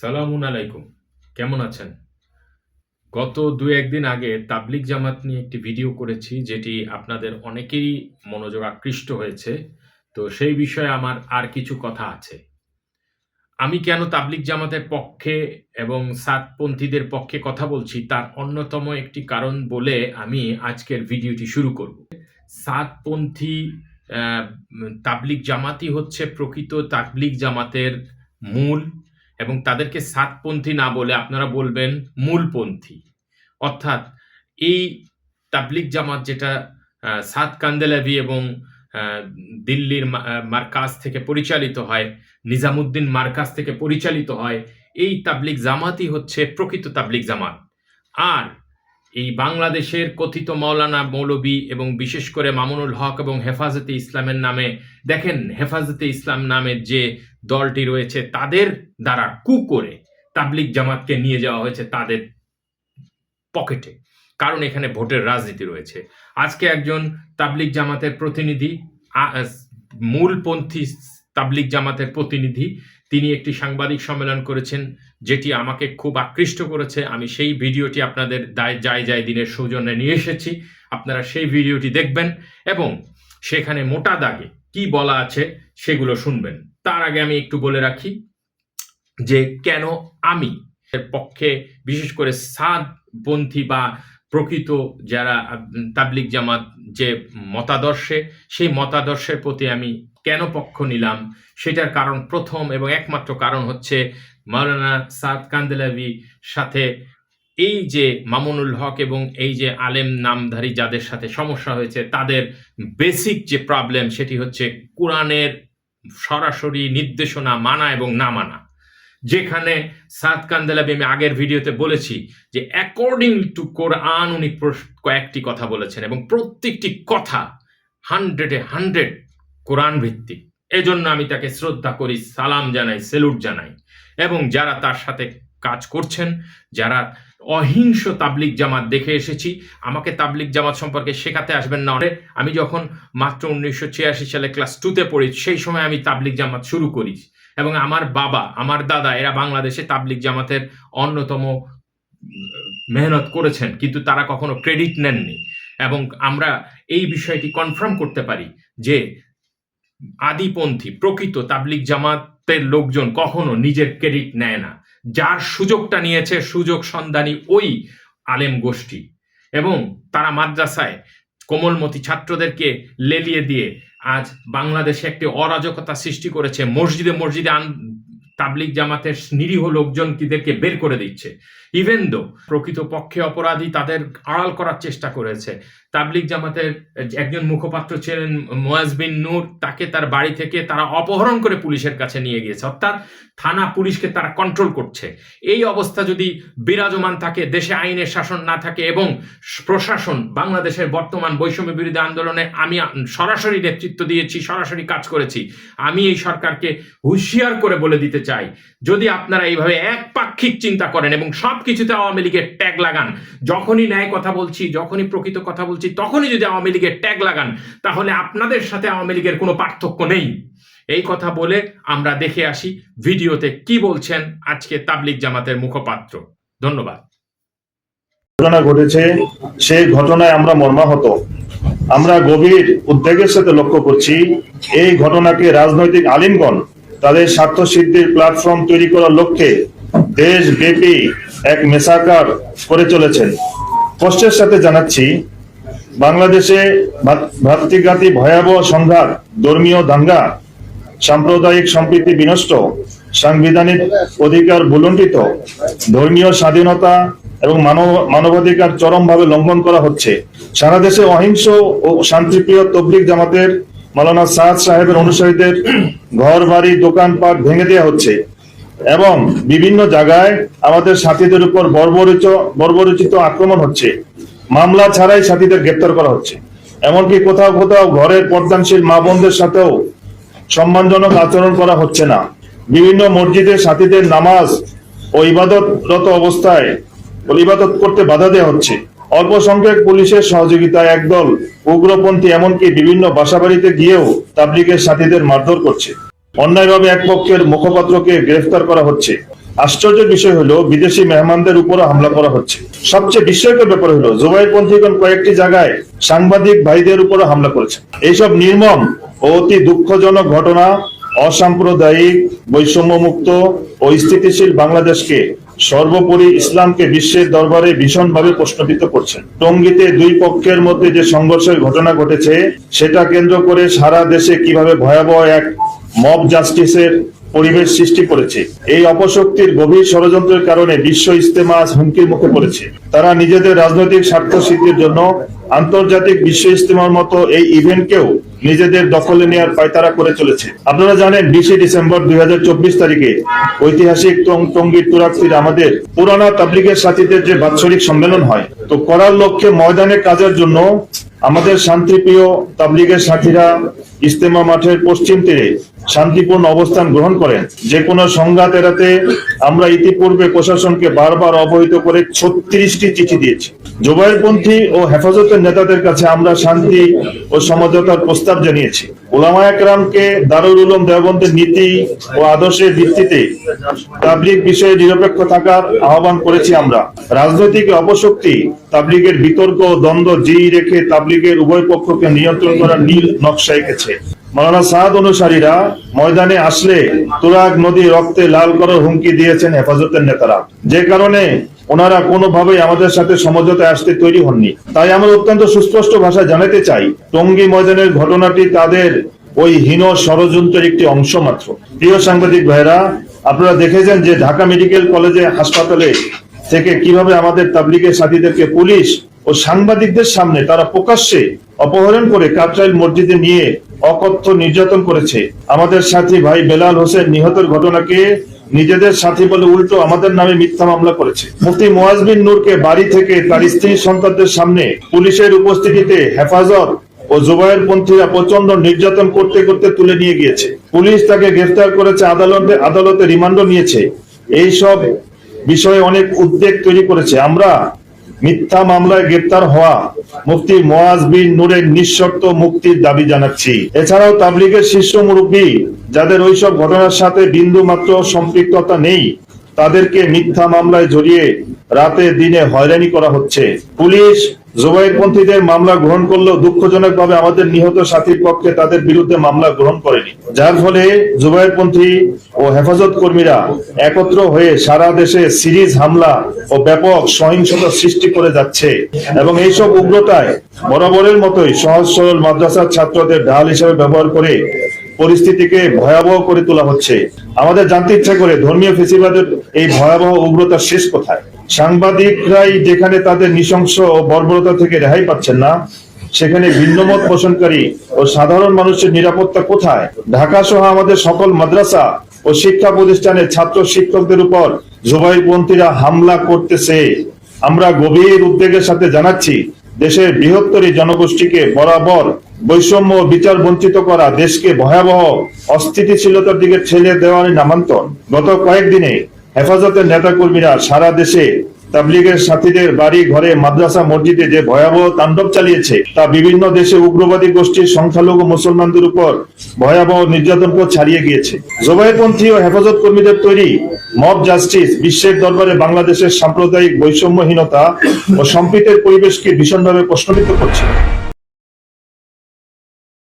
সালামুন আলাইকুম। কেমন আছেন? গত দু একদিন আগে তাবলিক জামাত নিয়ে একটি ভিডিও করেছি যেটি আপনাদের অনেকেরই মনোযোগ আকৃষ্ট হয়েছে, তো সেই বিষয়ে আমার আর কিছু কথা আছে। আমি কেন তাবলিক জামাতের পক্ষে এবং সাতপন্থীদের পক্ষে কথা বলছি তার অন্যতম একটি কারণ বলে আমি আজকের ভিডিওটি শুরু করব। সাতপন্থী তাবলিক জামাতই হচ্ছে প্রকৃত তাবলিক জামাতের মূল এবং তাদেরকে সাতপন্থী না বলে আপনারা বলবেন মূলপন্থী। অর্থাৎ এই তাবলিক জামাত যেটা সাত কান্দেলাভি এবং দিল্লির মার্কাজ থেকে পরিচালিত হয়, নিজামুদ্দিন মার্কাজ থেকে পরিচালিত হয়, এই তাবলিক জামাতই হচ্ছে প্রকৃত তাবলিক জামাত। আর এই বাংলাদেশের কথিত মাওলানা মৌলবী এবং বিশেষ করে মামুনুল হক এবং হেফাজতে ইসলামের নামে, দেখেন হেফাজতে ইসলাম নামের যে দলটি রয়েছে, তাদের দ্বারা কু করে তাবলিক জামাতকে নিয়ে যাওয়া হয়েছে তাদের পকেটে। কারণ এখানে ভোটের রাজনীতি রয়েছে। আজকে একজন তাবলিক জামাতের প্রতিনিধি মূলপন্থী তাবলিক জামাতের প্রতিনিধি, তিনি একটি সাংবাদিক সম্মেলন করেছেন। যেটি আমাকে খুব আকৃষ্ট করেছে, আমি সেই ভিডিওটি আপনাদের দায়, যায় যায় দিনের সৌজন্যে নিয়ে এসেছি। আপনারা সেই ভিডিওটি দেখবেন এবং সেখানে মোটা দাগে কি বলা আছে সেগুলো শুনবেন। তার আগে আমি একটু বলে রাখি যে কেন আমি এর পক্ষে বিশেষ করে সাদপন্থী বা প্রকৃত যারা তাবলিক জামাত যে মতাদর্শে, সেই মতাদর্শের প্রতি আমি কেন পক্ষ নিলাম? সেটার কারণ প্রথম এবং একমাত্র কারণ হচ্ছে মাওলানা সাদ কান্দেলাভি সাথে এই যে মামুনুল হক এবং এই যে আলেম নামধারী যাদের সাথে সমস্যা হয়েছে, তাদের বেসিক যে প্রবলেম সেটি হচ্ছে কোরআনের সরাসরি নির্দেশনা মানা এবং না মানা। যেখানে সাদ কান্দেলাবি আমি আগের ভিডিওতে বলেছি যে অ্যাকর্ডিং টু কোরআন উনি কয়েকটি কথা বলেছেন এবং প্রত্যেকটি কথা হান্ড্রেডে হান্ড্রেড কোরআন ভিত্তিক এজন্য আমি তাকে শ্রদ্ধা করি, সালাম জানাই, সেলুট জানাই। এবং যারা তার সাথে কাজ করছেন, যারা অহিংস তাবলিক জামাত দেখে এসেছি, আমাকে তাবলিক জামাত সম্পর্কে শেখাতে আসবেন না। অনেক আমি যখন মাত্র উনিশশো ছিয়াশি সালে ক্লাস টুতে পড়ি, সেই সময় আমি তাবলিক জামাত শুরু করি। এবং আমার বাবা, আমার দাদা, এরা বাংলাদেশে তাবলিক জামাতের অন্যতম মেহনত করেছেন, কিন্তু তারা কখনো ক্রেডিট নেননি। এবং আমরা এই বিষয়টি কনফার্ম করতে পারি যে আদিপন্থী, প্রকৃত তাবলিক জামাতের লোকজন কখনো নিজের ক্রেডিট নেয় না। যার সুযোগটা নিয়েছে সুযোগ সন্ধানী ওই আলেম গোষ্ঠী। এবং তারা মাদ্রাসায় কোমলমতি ছাত্রদেরকে লেলিয়ে দিয়ে আজ বাংলাদেশে একটি অরাজকতা সৃষ্টি করেছে। মসজিদে মসজিদে তাবলিক জামাতের নিরীহ লোকজনদেরকে বের করে দিচ্ছে। ইভেন দো প্রকৃত পক্ষে অপরাধী তাদের আড়াল করার চেষ্টা করেছে তাবলিক জামাতের একজন মুখপাত্র ছিলেন মোয়াজ বিন নূর, তাকে তার বাড়ি থেকে তারা অপহরণ করে পুলিশের কাছে নিয়ে গিয়েছে। অর্থাৎ থানা পুলিশকে তারা কন্ট্রোল করছে। এই অবস্থা যদি বিরাজমান থাকে, দেশে আইনের শাসন না থাকে এবং প্রশাসন, বাংলাদেশের বর্তমান বৈষম্য বিরোধী আন্দোলনে আমি সরাসরি নেতৃত্ব দিয়েছি, সরাসরি কাজ করেছি, আমি এই সরকারকে হুঁশিয়ার করে বলে দিতে চাই। যদি আপনারা এইভাবে একপাক্ষিক চিন্তা করেন এবং সব কিছুতে আওয়ামী লীগের ট্যাগ লাগান, যখনই ন্যায় কথা বলছি, যখনই প্রকৃত কথা বলছি, তখনই যদি আওয়ামী লীগের ট্যাগ লাগান, তাহলে আপনাদের সাথে আওয়ামী লীগের কোনো পার্থক্য নেই। এই কথা বলে আমরা দেখে আসি ভিডিওতে কি বলছেন আজকে তাবলিক জামাতের মুখপাত্র। ধন্যবাদ। ঘটনা ঘটেছে, সেই ঘটনায় আমরা মর্মাহত। আমরা গভীর উদ্বেগের সাথে লক্ষ্য করছি, এই ঘটনাকে রাজনৈতিক আলিমগণ তাদের স্বার্থ সিদ্ধির প্ল্যাটফর্ম তৈরি করার লক্ষ্যে দেশব্যাপী এক মেসাকার করে চলেছেন। কষ্টের সাথে জানাচ্ছি, বাংলাদেশে ভ্রাতৃঘাতী ভয়াবহ সংঘাত ধর্মীয় দাঙ্গা, সাম্প্রদায়িক সম্প্রীতি বিনষ্ট, সাংবিধানিক অধিকার ভুলণ্ঠিত, ধর্মীয় স্বাধীনতা এবং মানব, মানবাধিকার চরমভাবে লঙ্ঘন করা হচ্ছে। সারা দেশে অহিংস ও শান্তিপ্রিয় তবলিক জামাতের মালানা সাদ সাহেবের অনুসারীদের ঘর, বাড়ি, দোকানপাট ভেঙে দেওয়া হচ্ছে এবং বিভিন্ন জায়গায় আমাদের সাথীদের উপর বর্বরিত বর্বরচিত আক্রমণ হচ্ছে। মামলা ছাড়াই সাথীদের গ্রেপ্তার করা হচ্ছে। এমনকি কোথাও কোথাও ঘরের পর্দানশীল মা বোনদের সাথেও সম্মানজনক আচরণ করা হচ্ছে না। বিভিন্ন মসজিদে সাথীদের নামাজ ও ইবাদতরত অবস্থায় ইবাদত করতে বাধা দেওয়া হচ্ছে। অল্প সংখ্যক পুলিশের সহযোগিতায় একদল উগ্রপন্থী এমনকি বিভিন্ন বাসাবাড়িতে গিয়েও তাবলিগের সাথীদের মারধর করছে। অন্যায়ভাবে এক পক্ষের মুখপাত্রকে গ্রেফতার করা হচ্ছে। আশ্চর্যের বিষয় হলো, বিদেশি মেহমানদের উপরও হামলা করা হচ্ছে। সবচেয়ে বিস্ময়কর ব্যাপার হলো জুবাইরপন্থীগণ কয়েকটি জায়গায় সাংবাদিক ভাইদের উপরও হামলা করেছে। এইসব নির্মম ও অতি দুঃখজনক ঘটনা, অসাম্প্রদায়িক, বৈষম্যমুক্ত ও স্থিতিশীল বাংলাদেশকে সর্বোপরি ইসলামকে বিশ্বের দরবারে ভীষণভাবে প্রশ্নবিদ্ধ করছে টঙ্গীতে দুই পক্ষের মধ্যে যে সংঘর্ষের ঘটনা ঘটেছে, সেটা কেন্দ্র করে সারা দেশে কীভাবে ভয়াবহ এক মব জাস্টিসের পরিবেশ সৃষ্টি করেছে। এই অপশক্তির গভীর ষড়যন্ত্রের কারণে বিশ্ব ইস্তেমা হুমকির মুখে পড়েছে। তারা নিজেদের রাজনৈতিক স্বার্থ সিদ্ধির জন্য আন্তর্জাতিক বিশ্ব ইস্তেমার মতো এই ইভেন্টকেও নিজেদের দখলে নেওয়ার পায়তারা করে চলেছে। আপনারা জানেন, বিশে ডিসেম্বর দুই হাজার চব্বিশ তারিখে ঐতিহাসিক টঙ্গীর তুরাক্তির আমাদের পুরানা তাবলিগের সাথীদের যে বাৎসরিক সম্মেলন হয়, তো করার লক্ষ্যে ময়দানে কাজের জন্য আমাদের শান্তিপ্রিয় তাবলিগের সাথীরা ইস্তেমা মাঠের পশ্চিম তীরে শান্তিপূর্ণ অবস্থান গ্রহণ করেন। যে কোনো সংঘাত এড়াতে আমরা ইতিপূর্বে প্রশাসনকে বারবার অবহিত করে ছত্রিশটি চিঠি দিয়েছি। জোবাইরপন্থী ও হেফাজতের নেতাদের কাছে আমরা শান্তি ও সমঝোতার প্রস্তাব জানিয়েছি। ওলামা একরামকে দারুল উলুম দেওবন্দের নীতি ও আদর্শের ভিত্তিতে তাবলিগ বিষয়ে নিরপেক্ষ থাকার আহ্বান করেছি আমরা। রাজনৈতিক অপশক্তি তাবলিগের বিতর্ক দ্বন্দ্ব জিই রেখে তাবলিগের উভয় পক্ষকে নিয়ন্ত্রণ করার নীল নকশা এঁকেছে। মাওলানা সাদ অনুসারীরা ময়দানে আসলে তুরাগ নদী রক্তে লাল করার হুমকি দিয়েছেন হেফাজতের নেতারা। যে কারণে ওনারা কোনোভাবেই আমাদের সাথে সমঝোতায় আসতে তৈরি হননি। তাই আমরা অত্যন্ত সুস্পষ্ট ভাষায় জানাতে চাই, টঙ্গী ময়দানের ঘটনাটি তাদের ওই হীন ষড়যন্ত্রের একটি অংশ মাত্র। প্রিয় সাংবাদিক ভাইরা আপনারা দেখেছেন যে ঢাকা মেডিকেল কলেজে হাসপাতালে থেকে কীভাবে আমাদের তাবলিগের সাথীদেরকে পুলিশ ও সাংবাদিকদের সামনে তারা প্রকাশ্যে অপহরণ করে কাটরাইল মসজিদে নিয়ে অকথ্য নির্যাতন করেছে। আমাদের সাথী ভাই বেলাল হোসেন নিহতের ঘটনাকে নিজেদের সাথী বলে উল্টো আমাদের নামে মিথ্যা মামলা করেছে। মুফতি মোয়াজবিন নূরকে বাড়ি থেকে তার স্ত্রী সন্তানদের সামনে পুলিশের উপস্থিতিতে হেফাজত ও জুবায়ের পন্থীরা প্রচণ্ড নির্যাতন করতে করতে তুলে নিয়ে গিয়েছে। পুলিশ তাকে গ্রেফতার করেছে, আদালতে আদালতে রিমান্ডও নিয়েছে। এইসব বিষয়ে অনেক উদ্বেগ তৈরি করেছে। আমরা মিথ্যা মামলায় গ্রেপ্তার হওয়া মুফতি মোয়াজ বিন নূরের নিঃশর্ত মুক্তির দাবি জানাচ্ছি। এছাড়াও তাবলিগের শীর্ষ মুরব্বী যাদের ওইসব ঘটনার সাথে বিন্দু মাত্র সম্পৃক্ততা নেই, তাদেরকে মিথ্যা মামলায় জড়িয়ে রাতে দিনে হয়রানি করা হচ্ছে। পুলিশ জোবাইরপন্থীদের মামলা গ্রহণ করলেও দুঃখজনকভাবে আমাদের নিহত সাথীর পক্ষে তাদের বিরুদ্ধে মামলা গ্রহণ করেনি। যার ফলে জুবাইরপন্থী ও হেফাজত কর্মীরা একত্র হয়ে সারা দেশে সিরিজ হামলা ও ব্যাপক সহিংসতা সৃষ্টি করে যাচ্ছে এবং এইসব উগ্রতায় বরাবরের মতোই সহজ সরল মাদ্রাসার ছাত্রদের ঢাল হিসেবে ব্যবহার করে পরিস্থিতিকে ভয়াবহ করে তোলা হচ্ছে। আমাদের জানতে ইচ্ছা করে ধর্মীয় ফেসিবাদের এই ভয়াবহ উগ্রতার শেষ কোথায়? সাংবাদিকরাই যেখানে তাদের নৃশংস বর্বরতা থেকে রেহাই পাচ্ছেন না, সেখানে ভিন্নমত পোষণকারী ও সাধারণ মানুষের নিরাপত্তা কোথায়? ঢাকা সহ আমাদের সকল মাদ্রাসা ও শিক্ষা প্রতিষ্ঠানের ছাত্র শিক্ষকদের উপর জুবাইরপন্থীরা হামলা করতেছে। আমরা গভীর উদ্বেগের সাথে জানাচ্ছি, দেশের বৃহত্তর জনগোষ্ঠীকে বরাবর বৈষম্য বিচার বঞ্চিত করা দেশকে ভয়াবহ অস্থিতিশীলতার দিকে ঠেলে দেওয়ার নামান্তর। গত কয়েকদিনে হেফাজতের নেতাকর্মীরা সারা দেশে তাবলিগের সাথীদের বাড়ি, ঘরে, মাদ্রাসা, মসজিদে যে ভয়াবহ তাণ্ডব চালিয়েছে, তা বিভিন্ন দেশে উগ্রবাদী গোষ্ঠীর সংখ্যালঘু মুসলমানদের উপর ভয়াবহ নির্যাতনকে ছাড়িয়ে গিয়েছে। জোবাইপন্থী ও হেফাজত কর্মীদের তৈরি মব জাস্টিস বিশ্বের দরবারে বাংলাদেশের সাম্প্রদায়িক বৈষম্যহীনতা ও সম্প্রীতের পরিবেশকে ভীষণভাবে প্রশ্নবিদ্ধ করছে।